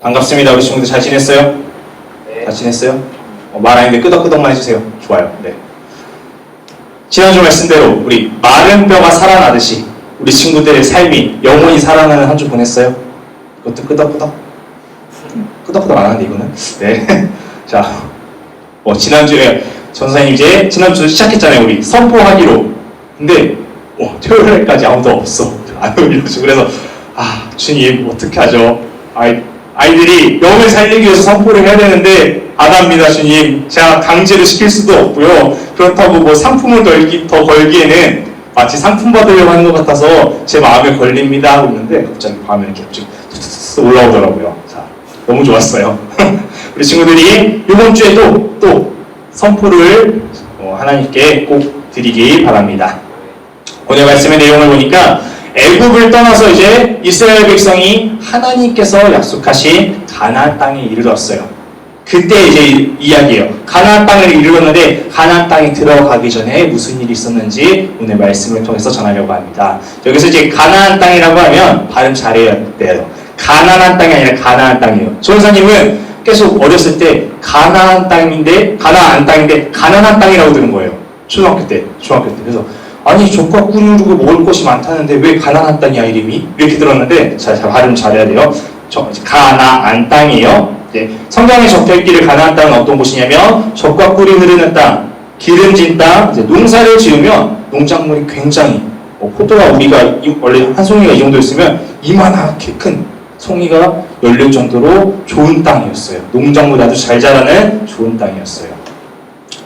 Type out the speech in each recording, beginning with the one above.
반갑습니다. 우리 친구들 잘 지냈어요? 잘 지냈어요? 어, 말 아닌데 끄덕끄덕만 해주세요. 좋아요. 네. 지난주 말씀대로 우리 마른 뼈가 살아나듯이 우리 친구들의 삶이 영원히 살아나는 한 주 보냈어요? 그것도 끄덕끄덕? 끄덕끄덕 안 하는데 이거는? 네. 자, 뭐 지난주에 전사님 이제 지난주 시작했잖아요. 우리 선포하기로. 근데 어, 토요일까지 아무도 없어. 안 올려주고 그래서 아 주님 어떻게 하죠? 아이, 아이들이 영을 살리기 위해서 선포를 해야 되는데 안 합니다 주님. 제가 강제로 시킬 수도 없고요. 그렇다고 뭐 상품을 걸기, 더 걸기에는 마치 상품 받으려고 하는 것 같아서 제 마음에 걸립니다 하고 있는데 갑자기 밤에 이렇게 툭툭툭 올라오더라고요. 자, 너무 좋았어요. 우리 친구들이 이번 주에도 또 선포를 어, 하나님께 꼭 드리기 바랍니다. 오늘 말씀의 내용을 보니까 애굽을 떠나서 이제 이스라엘 백성이 하나님께서 약속하신 가나안 땅에 이르렀어요. 그때 이제 이- 이야기예요. 가나안 땅을 이르렀는데 가나안 땅에 들어가기 전에 무슨 일이 있었는지 오늘 말씀을 통해서 전하려고 합니다. 여기서 이제 가나안 땅이라고 하면 발음 잘해야 돼요. 가나안 땅이 아니라 가나안 땅이에요. 전사님은 계속 어렸을 때 가나안 땅인데 가나안 땅인데 가나안 땅이라고 들은 거예요. 초등학교 때, 중학교 때. 그래서 아니 족과 흐르고 먹을 것이 많다는데 왜 가나안 땅이야 이름이? 이렇게 들었는데 자, 자 발음 잘해야 돼요. 저 가나안 땅이에요. 이제 성경에 적혀 있기를 가나안 땅은 어떤 곳이냐면 젖과 꿀이 흐르는 땅, 기름진 땅, 농사를 지으면 농작물이 굉장히 뭐 포도가 우리가 이- 원래 한 송이가 이 정도 있으면 이만하게 큰 송이가 열릴 정도로 좋은 땅이었어요. 농작물 아주 잘 자라는 좋은 땅이었어요.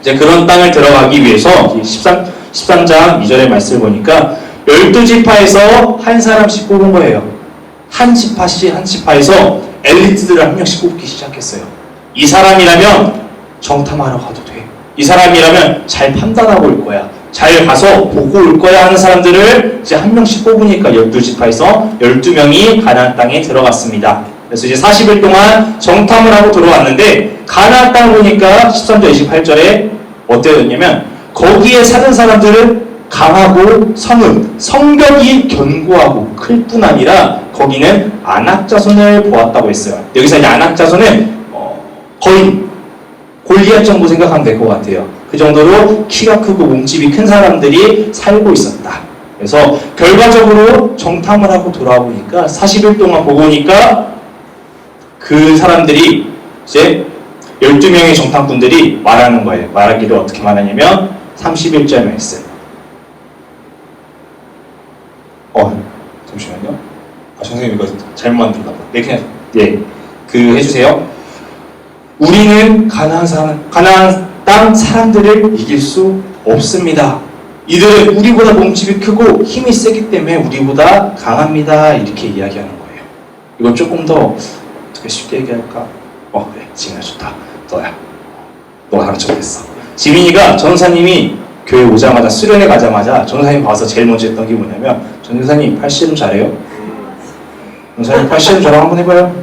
이제 그런 땅을 들어가기 위해서 13, 13장 2절의 말씀을 보니까 12지파에서 한 사람씩 뽑은 거예요. 한 지파씩 한 지파에서 엘리트들을 한 명씩 뽑기 시작했어요. 이 사람이라면 정탐하러 가도 돼. 이 사람이라면 잘 판단하고 올 거야. 잘 가서 보고 올 거야 하는 사람들을 이제 한 명씩 뽑으니까 12지파에서 12명이 가나안 땅에 들어갔습니다. 그래서 이제 40일 동안 정탐을 하고 들어왔는데 가나안 땅 보니까 13절 28절에 어때였냐면 거기에 사는 사람들은 강하고 성은 성벽이 견고하고 클 뿐 아니라 거기는 안악자손을 보았다고 했어요. 여기서 안악자손은 어, 거의 골리앗 정도 생각하면 될 것 같아요. 그 정도로 키가 크고 몸집이 큰 사람들이 살고 있었다. 그래서 결과적으로 정탐을 하고 돌아오니까 40일 동안 보고 오니까 그 사람들이 이제 12명의 정탐꾼들이 말하는 거예요. 말하기를 어떻게 말하냐면 31절 말씀. 어, 잠시만요. 아, 선생님 이거 잘못 만들었나 봐. 네, 그냥 예, 그 해주세요. 우리는 가나안 사람, 가나안 땅 사람들을 이길 수 없습니다. 이들은 우리보다 몸집이 크고 힘이 세기 때문에 우리보다 강합니다. 이렇게 이야기하는 거예요. 이건 조금 더 어떻게 쉽게 얘기할까? 어, 그래, 지민아 좋다. 너야. 너가 가르쳐 보겠어. 지민이가 전사님이 교회 오자마자 수련회 가자마자 전사님 봐서 제일 먼저 했던 게 뭐냐면 전사님 팔 씨름 잘해요? 전사님 팔 씨름 저랑 한번 해봐요.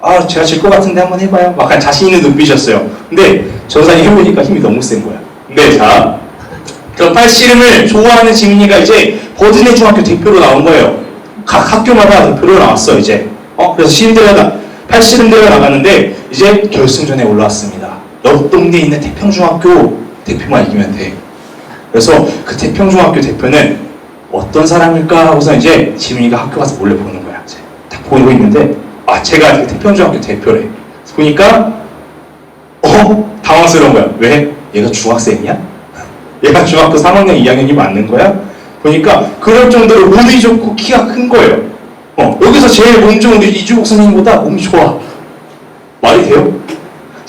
아 제가 질 것 같은데 한번 해봐요. 막 약간 자신 있는 눈빛이었어요. 근데 전사님 해보니까 힘이 너무 센 거야. 근데 자 그럼 팔 씨름을 좋아하는 지민이가 이제 버드네 중학교 대표로 나온 거예요. 각 학교마다 대표로 나왔어 이제. 어 그래서 시름대회가 팔 씨름 대회가 나갔는데 이제 결승전에 올라왔습니다. 옆 동네에 있는 태평중학교 대표만 이기면 돼. 그래서 그 태평중학교 대표는 어떤 사람일까 하고서 이제 지민이가 학교 가서 몰래 보는 거야. 이제 딱 보고 있는데 아 제가 그 태평중학교 대표래. 보니까 어 당황스러운 거야. 왜? 얘가 중학생이야? 얘가 중학교 3학년 2학년이 맞는 거야? 보니까 그럴 정도로 몸이 좋고 키가 큰 거예요. 어, 여기서 제일 몸 좋은 우리 이주복 선생님보다 몸이 좋아. 말이 돼요?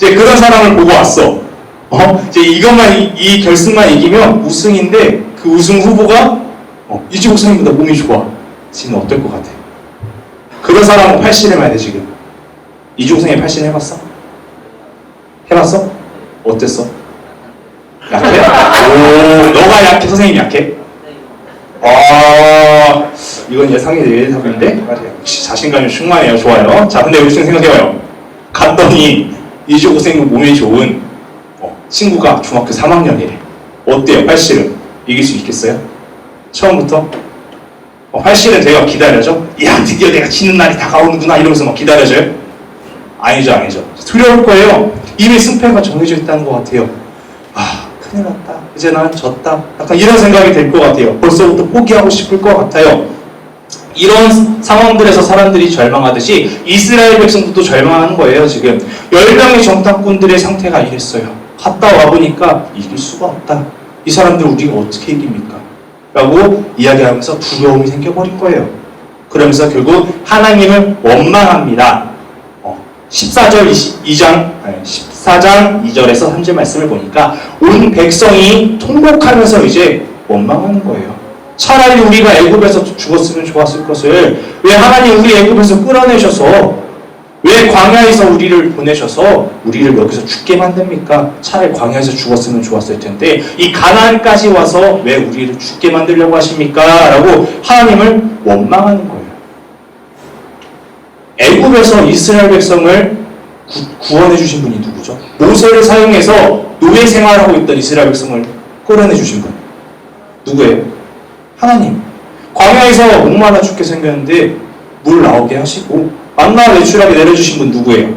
이제 그런 사람을 보고 왔어. 어, 이제 이것만 이, 이 결승만 이기면 우승인데 그 우승 후보가 어, 이주복 선생님보다 몸이 좋아. 지금 어떨 것 같아? 그런 사람은 팔씨름 해야 돼 지금. 이주복 선생님 팔씨름 해봤어? 해봤어? 어땠어? 약해? 오, 너가 약해, 선생님이 약해? 아, 이건 예상이 예상인데? 역시 자신감이 충만해요. 좋아요. 자, 근데 우리 생각해봐요. 갔더니 이주고 선생님 몸이 좋은 어, 친구가 중학교 3학년이래. 어때요? 팔씨름 이길 수 있겠어요? 처음부터? 어, 팔씨름 제가 기다려줘? 야, 드디어 내가 지는 날이 다가오는구나 이러면서 막 기다려줘요? 아니죠, 아니죠. 두려울 거예요. 이미 승패가 정해져 있다는 것 같아요. 아, 큰일 났다. 이제 난 졌다. 약간 이런 생각이 들것 같아요. 벌써부터 포기하고 싶을 것 같아요. 이런 상황들에서 사람들이 절망하듯이 이스라엘 백성들도 절망하는 거예요, 지금. 10명의 정탐꾼들의 상태가 이랬어요. 갔다 와보니까 이길 수가 없다. 이 사람들 우리가 어떻게 이깁니까? 라고 이야기하면서 두려움이 생겨버린 거예요. 그러면서 결국 하나님을 원망합니다. 어, 14절 2장, 14장 2절에서 3절 말씀을 보니까 온 백성이 통곡하면서 이제 원망하는 거예요. 차라리 우리가 애굽에서 죽었으면 좋았을 것을 왜 하나님 우리 애굽에서 끌어내셔서 왜 광야에서 우리를 보내셔서 우리를 여기서 죽게 만듭니까? 차라리 광야에서 죽었으면 좋았을 텐데 이 가나안까지 와서 왜 우리를 죽게 만들려고 하십니까? 라고 하나님을 원망하는 거예요. 애굽에서 이스라엘 백성을 구, 원해 주신 분이 누구죠? 모세를 사용해서 노예 생활하고 있던 이스라엘 백성을 끌어내 주신 분 누구예요? 하나님. 광야에서 목마라 죽게 생겼는데 물 나오게 하시고 만나 외출하게 내려주신 분 누구예요?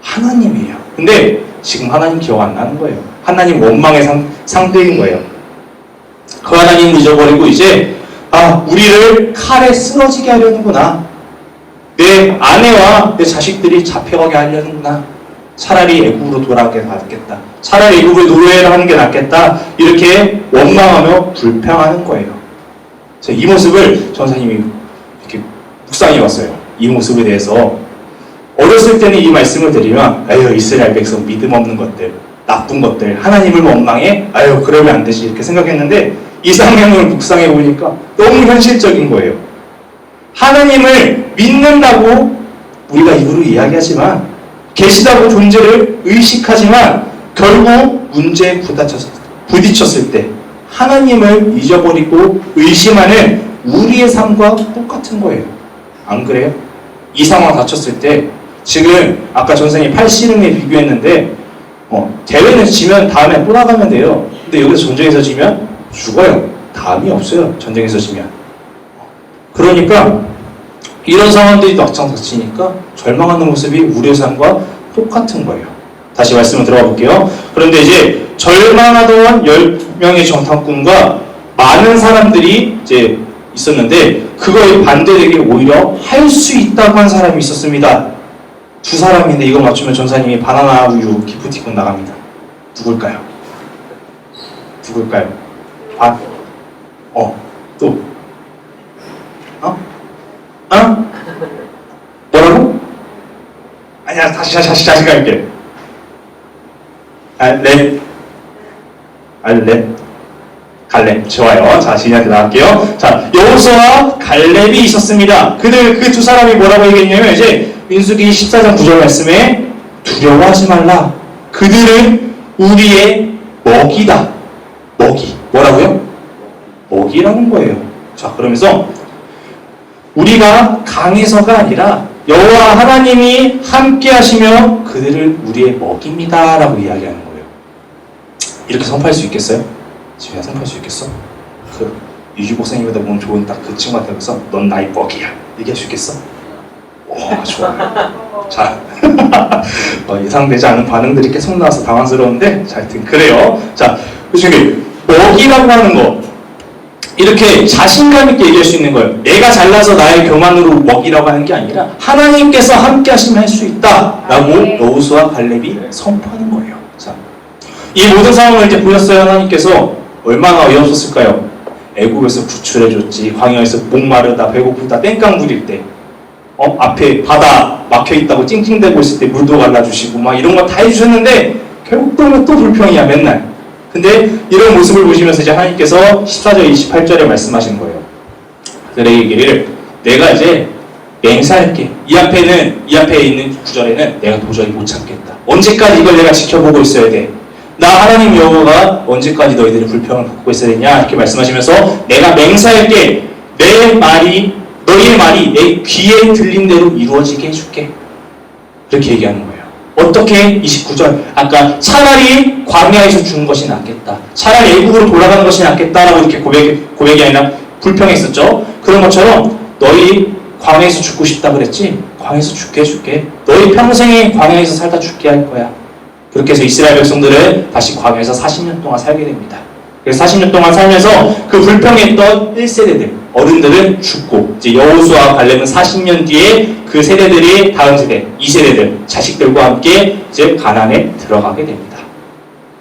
하나님이에요. 근데 지금 하나님 기억 안 나는 거예요. 하나님 원망의 상, 상태인 거예요. 그 하나님을 잊어버리고 이제 아 우리를 칼에 쓰러지게 하려는구나. 내 아내와 내 자식들이 잡혀가게 하려는구나. 차라리 애굽으로 돌아가게 낫겠다. 차라리 애굽을 노예를 하는 게 낫겠다. 이렇게 원망하며 불평하는 거예요. 이 모습을 전사님이 이렇게 묵상해 왔어요. 이 모습에 대해서 어렸을 때는 이 말씀을 드리면 아유 이스라엘 백성 믿음 없는 것들 나쁜 것들 하나님을 원망해 아유 그러면 안 되지 이렇게 생각했는데 이 상황을 묵상해 보니까 너무 현실적인 거예요. 하나님을 믿는다고 우리가 입으로 이야기하지만 계시다고 존재를 의식하지만 결국 문제에 부딪혔, 부딪혔을 때 하나님을 잊어버리고 의심하는 우리의 삶과 똑같은 거예요. 안 그래요? 이 상황 닥쳤을 때 지금 아까 전생이 팔씨름에 비교했는데 어, 대회는 지면 다음에 또 나가면 돼요. 근데 여기서 전쟁에서 지면 죽어요. 다음이 없어요. 전쟁에서 지면. 그러니까 이런 상황들이 막상 닥치니까 절망하는 모습이 우리의 삶과 똑같은 거예요. 다시 말씀을 들어가 볼게요. 그런데 이제 절망하던 10명의 정탐꾼과 많은 사람들이 이제 있었는데 그거에 반대되게 오히려 할 수 있다고 한 사람이 있었습니다. 두 사람인데 이거 맞추면 전사님이 바나나 우유 기프티콘 나갑니다. 누굴까요? 누굴까요? 아, 어, 또, 어? 어? 뭐라고? 아니야, 다시, 다시, 다시, 다시 갈게. 아, 네. 알렙. 갈렙. 좋아요. 자, 진이한테 나갈게요. 자, 여호수와 갈렙이 있었습니다. 그들, 그 두 사람이 뭐라고 얘기했냐면, 이제, 민수기 14장 9절 말씀에, 두려워하지 말라. 그들은 우리의 먹이다. 먹이. 뭐라고요? 먹이라는 거예요. 자, 그러면서, 우리가 강해서가 아니라 여호와 하나님이 함께 하시며 그들을 우리의 먹입니다 라고 이야기하는 거예요. 이렇게 선포할 수 있겠어요? 지금 선포할 수 있겠어? 그 유주 목사님보다 몸 좋은 딱 그 친구한테 가서 넌 나의 먹이야 얘기할 수 있겠어? 와 좋아. 자 어, 예상되지 않은 반응들이 계속 나와서 당황스러운데 자 하여튼 그래요. 자 그중에 먹이라고 하는 거 이렇게 자신감 있게 얘기할 수 있는 거예요. 내가 잘나서 나의 교만으로 먹이라고 하는 게 아니라 하나님께서 함께 하시면 할 수 있다라고 여호수와 갈렙이 선포하는 거예요. 자, 이 모든 상황을 이제 보셨어요. 하나님께서 얼마나 어이없었을까요? 애국에서 구출해줬지, 광야에서 목마르다, 배고프다, 땡깡 부릴 때, 어 앞에 바다 막혀 있다고 찡찡대고 있을 때 물도 갈라주시고 막 이런 거 다 해주셨는데 결국 또, 또 불평이야 맨날. 근데 이런 모습을 보시면서 이제 하나님께서 14절 28절에 말씀하신 거예요. 그들에게 이기를 내가 이제 맹세할게. 이 앞에는 이 앞에 있는 구절에는 내가 도저히 못 참겠다. 언제까지 이걸 내가 지켜보고 있어야 돼? 나 하나님 여호와가 언제까지 너희들이 불평을 받고 있어야 되냐 이렇게 말씀하시면서 내가 맹세할게. 내 말이 너희의 말이 내 귀에 들린 대로 이루어지게 해줄게. 이렇게 얘기하는 거예요. 어떻게 29절 아까 차라리 광야에서 죽는 것이 낫겠다. 차라리 애국으로 돌아가는 것이 낫겠다라고 이렇게 고백 고백이 아니라 불평했었죠. 그런 것처럼 너희 광야에서 죽고 싶다 그랬지. 광야에서 죽게 해줄게. 너희 평생에 광야에서 살다 죽게 할 거야. 그렇게 해서 이스라엘 백성들은 다시 광야에서 40년 동안 살게 됩니다. 그래서 40년 동안 살면서 그 불평했던 1세대들, 어른들은 죽고, 이제 여호수아 갈렙은 40년 뒤에 그 세대들이 다음 세대, 2세대들, 자식들과 함께 이제 가난에 들어가게 됩니다.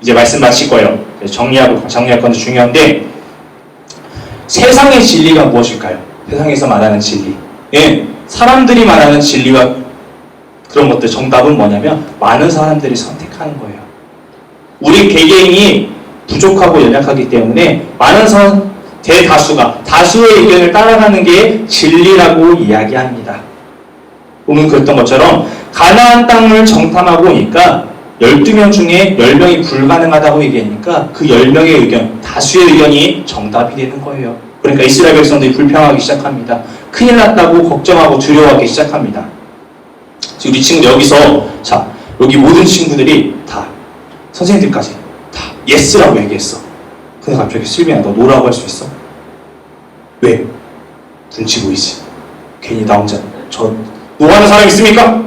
이제 말씀 마칠 거예요. 정리하고, 정리할 건데 중요한데, 세상의 진리가 무엇일까요? 세상에서 말하는 진리. 예, 사람들이 말하는 진리와 그런 것들 정답은 뭐냐면 많은 사람들이 선택 하는 거예요. 우리 개개인이 부족하고 연약하기 때문에 많은 선 대다수가 다수의 의견을 따라가는 게 진리라고 이야기합니다. 오늘 그랬던 것처럼 가나안 땅을 정탐하고 오니까 12명 중에 10명이 불가능하다고 얘기하니까 그 10명의 의견, 다수의 의견이 정답이 되는 거예요. 그러니까 이스라엘 백성들이 불평하기 시작합니다. 큰일 났다고 걱정하고 두려워하기 시작합니다. 지금 우리 친구 여기서 자 여기 모든 친구들이 다 선생님들까지 다 예스라고 얘기했어. 근데 갑자기 슬비야 너 노라고 할 수 있어? 왜? 눈치 보이지. 괜히 나 혼자 저 노하는 사람 있습니까?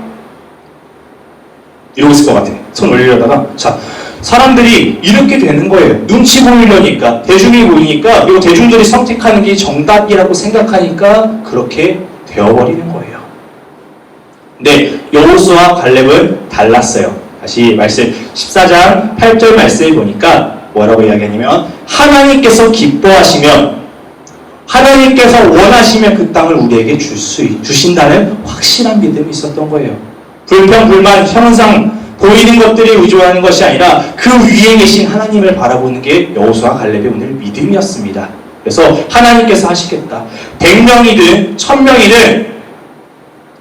이러고 있을 것 같아. 손 올리려다가 자 사람들이 이렇게 되는 거예요. 눈치 보이려니까 대중이 보이니까 그리고 대중들이 선택하는 게 정답이라고 생각하니까 그렇게 되어버리는 근데 여호수와 갈렙은 달랐어요. 다시 말씀 14장 8절 말씀을 보니까 뭐라고 이야기하냐면 하나님께서 기뻐하시면 하나님께서 원하시면 그 땅을 우리에게 줄 수 주신다는 확실한 믿음이 있었던 거예요. 불평 불만 현상 보이는 것들이 의존하는 것이 아니라 그 위에 계신 하나님을 바라보는 게 여호수아 갈렙의 오늘 믿음이었습니다. 그래서 하나님께서 하시겠다. 100명이든 1000명이든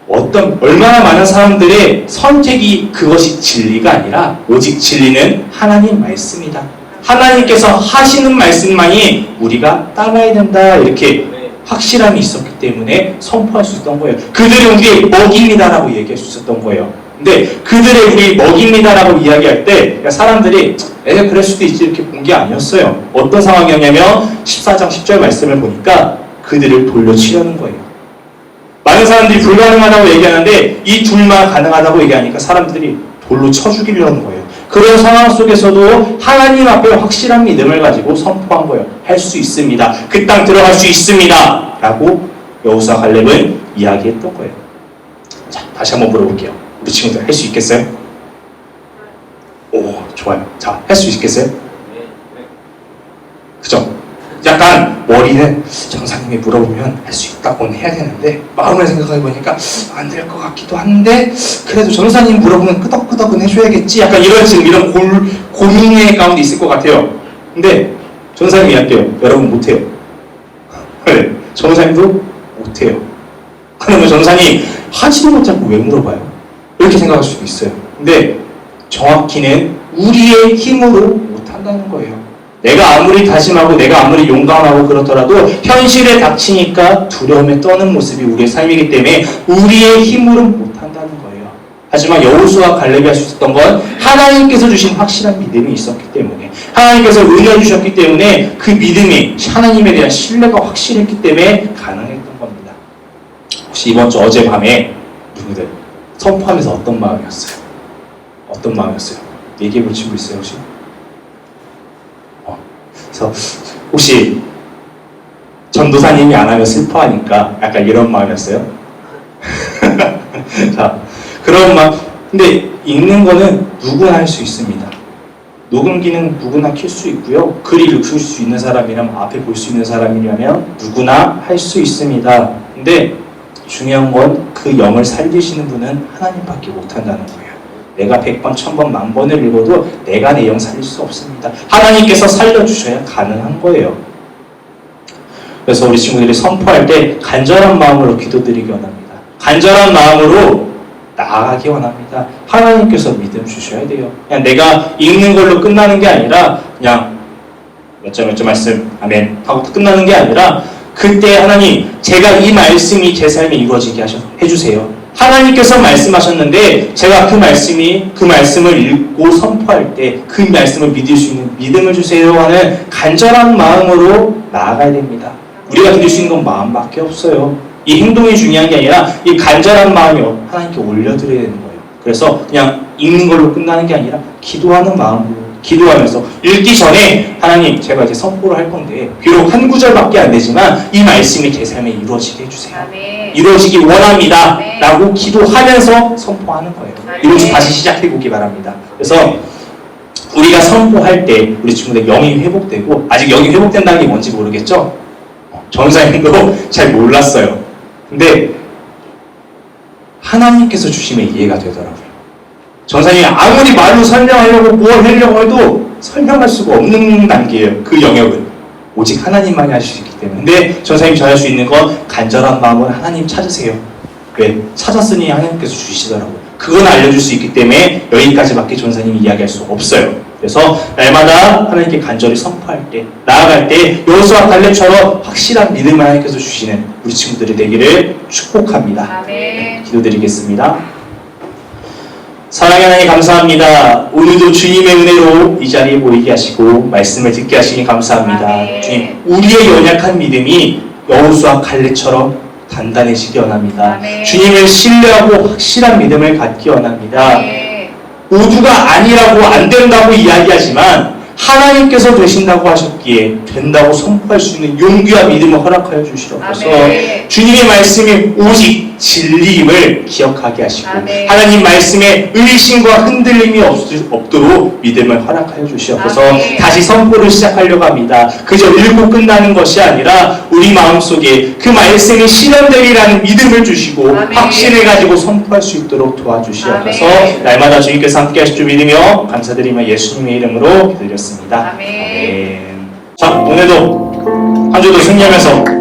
어떤 얼마나 많은 사람들의 선택이 그것이 진리가 아니라 오직 진리는 하나님 말씀이다. 하나님께서 하시는 말씀만이 우리가 따라야 된다 이렇게 확실함이 있었기 때문에 선포할 수 있었던 거예요. 그들이 우리의 먹입니다라고 얘기할 수 있었던 거예요. 근데 그들의 우리 먹입니다라고 이야기할 때 그러니까 사람들이 에 그럴 수도 있지 이렇게 본 게 아니었어요. 어떤 상황이었냐면 14장 10절 말씀을 보니까 그들을 돌려치려는 거예요. 많은 사람들이 불가능하다고 얘기하는데 이 둘만 가능하다고 얘기하니까 사람들이 돌로 쳐 죽이려는 거예요. 그런 상황 속에서도 하나님 앞에 확실한 믿음을 가지고 선포한 거예요. 할 수 있습니다. 그 땅 들어갈 수 있습니다. 라고 여우사 갈렙은 이야기했던 거예요. 자, 다시 한번 물어볼게요. 우리 친구들 할 수 있겠어요? 오, 좋아요. 자, 할 수 있겠어요? 그죠? 머리는 정사님이 물어보면 할 수 있다고는 해야 되는데 마음을 생각해 보니까 안 될 것 같기도 한데 그래도 전사님 물어보면 끄덕끄덕은 해줘야겠지? 약간 이런 지금 이런 골, 고민의 가운데 있을 것 같아요. 근데 전사님이 할게요. 여러분 못해요. 네, 전사님도 못해요. 그러면 전사님 하시는 것 자꾸 왜 물어봐요? 이렇게 생각할 수도 있어요. 근데 정확히는 우리의 힘으로 못한다는 거예요 내가 아무리 다짐하고 내가 아무리 용감하고 그렇더라도 현실에 닥치니까 두려움에 떠는 모습이 우리의 삶이기 때문에 우리의 힘으로 못한다는 거예요. 하지만 여호수와 갈렙이 할 수 있었던 건 하나님께서 주신 확실한 믿음이 있었기 때문에 하나님께서 은혜 주셨기 때문에 그 믿음이 하나님에 대한 신뢰가 확실했기 때문에 가능했던 겁니다. 혹시 이번 주 어젯밤에 누구들 선포하면서 어떤 마음이었어요? 어떤 마음이었어요? 얘기해 볼 친구 있어요 혹시? 그래서 혹시 전도사님이 안 하면 슬퍼하니까 약간 이런 마음이었어요. 자, 그런 마음. 근데 읽는 거는 누구나 할 수 있습니다. 녹음기는 누구나 켤수 있고요. 글이 읽을 수 있는 사람이라면 앞에 볼 수 있는 사람이라면 누구나 할 수 있습니다. 근데 중요한 건 그 영을 살리시는 분은 하나님밖에 못한다는 거예요. 내가 100번, 1000번, 만 번을 읽어도 내가 내 영 살릴 수 없습니다. 하나님께서 살려주셔야 가능한 거예요. 그래서 우리 친구들이 선포할 때 간절한 마음으로 기도드리기 원합니다. 간절한 마음으로 나아가기 원합니다. 하나님께서 믿음 주셔야 돼요. 그냥 내가 읽는 걸로 끝나는 게 아니라 그냥 몇 점 몇점 말씀 아멘 하고 끝나는 게 아니라 그때 하나님 제가 이 말씀이 제 삶에 이루어지게 하셔 해주세요. 하나님께서 말씀하셨는데 제가 그 말씀이 그 말씀을 읽고 선포할 때 그 말씀을 믿을 수 있는 믿음을 주세요 하는 간절한 마음으로 나아가야 됩니다. 우리가 드릴 수 있는 건 마음밖에 없어요. 이 행동이 중요한 게 아니라 이 간절한 마음이 하나님께 올려드려야 되는 거예요. 그래서 그냥 읽는 걸로 끝나는 게 아니라 기도하는 마음으로 기도하면서 읽기 전에 하나님 제가 이제 선포를 할 건데 비록 한 구절밖에 안 되지만 이 말씀이 제 삶에 이루어지게 해주세요. 아멘. 이루어지기 원합니다. 네. 라고 기도하면서 선포하는 거예요. 네. 이걸 좀 다시 시작해 보기 바랍니다. 그래서 우리가 선포할 때 우리 친구들 영이 회복되고 아직 영이 회복된다는 게 뭔지 모르겠죠? 어, 전사님도 잘 몰랐어요. 근데 하나님께서 주시면 이해가 되더라고요. 전사님이 아무리 말로 설명하려고 뭘 하려고 해도 설명할 수가 없는 단계예요. 그 영역은. 오직 하나님만이 할수 있기 때문에. 근데 전사님이 전할 수 있는 건 간절한 마음으로 하나님 찾으세요. 왜? 찾았으니 하나님께서 주시더라고요. 그건 알려줄 수 있기 때문에 여기까지밖에 전사님이 이야기할 수 없어요. 그래서 날마다 하나님께 간절히 선포할 때, 나아갈 때 여호수아 갈렙처럼 확실한 믿음을 하나님께서 주시는 우리 친구들이 되기를 축복합니다. 아멘. 기도드리겠습니다. 사랑의 하나님 감사합니다. 오늘도 주님의 은혜로 이 자리에 모이게 하시고 말씀을 듣게 하시니 감사합니다. 아멘. 주님, 우리의 연약한 믿음이 여호수아 갈렙처럼 단단해지기 원합니다. 아멘. 주님을 신뢰하고 확실한 믿음을 갖기 원합니다. 모두가 아니라고 안 된다고 이야기하지만 하나님께서 되신다고 하셨기에 된다고 선포할 수 있는 용기와 믿음을 허락하여 주시옵소서. 아멘. 주님의 말씀이 오직 진리임을 기억하게 하시고 아멘. 하나님 말씀에 의심과 흔들림이 없, 없도록 믿음을 허락하여 주시옵소서. 아멘. 다시 선포를 시작하려고 합니다. 그저 읽고 끝나는 것이 아니라 우리 마음속에 그 말씀이 실현되리라는 믿음을 주시고 아멘. 확신을 가지고 선포할 수 있도록 도와주시옵소서. 아멘. 날마다 주님께서 함께 하실 줄 믿으며 감사드리며 예수님의 이름으로 기도드렸습니다. 아멘. 아멘. 자, 오늘도 한 주도 승리하면서